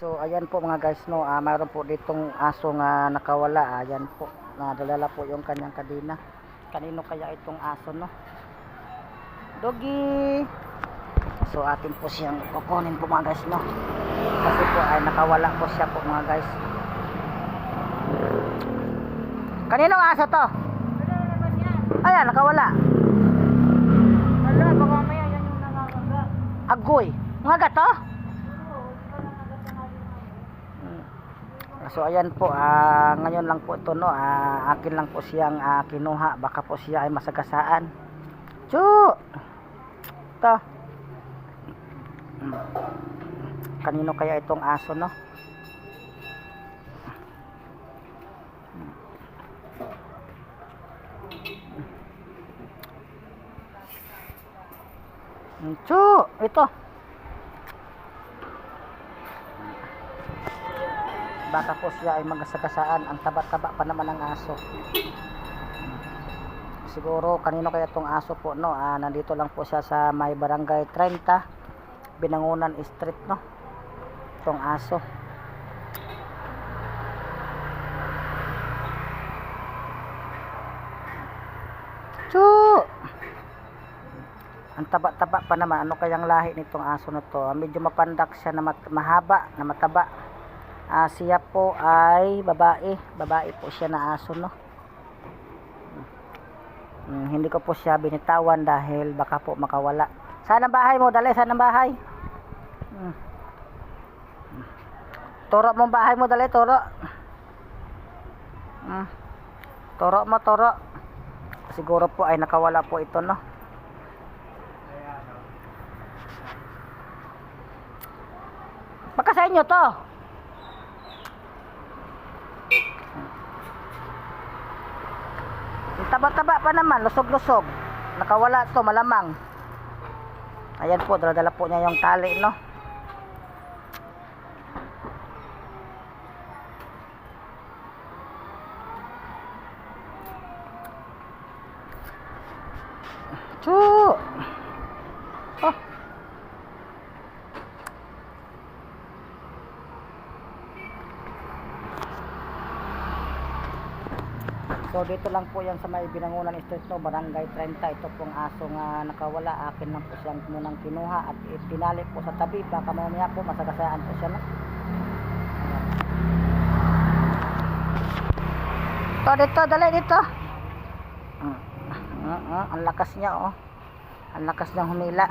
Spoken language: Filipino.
So ayan po mga guys no, ah, mayroon po ditong aso nga nakawala. Ayan po, nadalala po yung kanyang kadina. Kanino kaya itong aso no? Doggy! So atin po siyang kukunin po mga guys no. Kasi po ay nakawala po siya po mga guys. Kanino aso to? Ayan, nakawala. Wala, baka mamaya yan yung nangangaga. Agoy. Mga to? Oo, di ba nangagat na nga yung ano? Mm. So ayan po, ah, ngayon lang po ito no, ah, akin lang po siyang ah, kinuha, baka po siya ay masagasaan. Chu! Ito. Kanino kaya itong aso no? Chu! Ito. Baka po siya ay magasagasaan ang taba-taba pa naman ng aso siguro kanino kaya tong aso po no ah, nandito lang po siya sa may barangay 30 binangunan street no tong aso Chu! Ang taba-taba pa naman. Ano kayang lahi nitong aso na to? Ah, Medyo mapandak siya na mahaba, na mataba. Ah, siya po ay babae. Babae po siya na aso, no? Hmm, hindi ko po siya binitawan dahil baka po makawala. Saan ang bahay mo? Dali, saan ang bahay? Hmm. Turo mo ang bahay mo, dali, turo. Hmm. Turo mo, turo. Siguro po ay nakawala po ito, no? Baka sa inyo to. Ang Taba-taba pa naman, lusog-lusog. Nakawala to, malamang. Ayan po, dala-dala po niya yung tali, no? Chu! Oh. So dito lang po yan sa may binangunan street no, barangay 30. Ito pong aso nga nakawala. Akin lang po siyang munang kinuha at itinali po sa tabi. Baka mamaya po masagasaan po siya no. To dito, dali dito. Mm, mm, mm, ang lakas niya oh. Ang lakas niyang humila.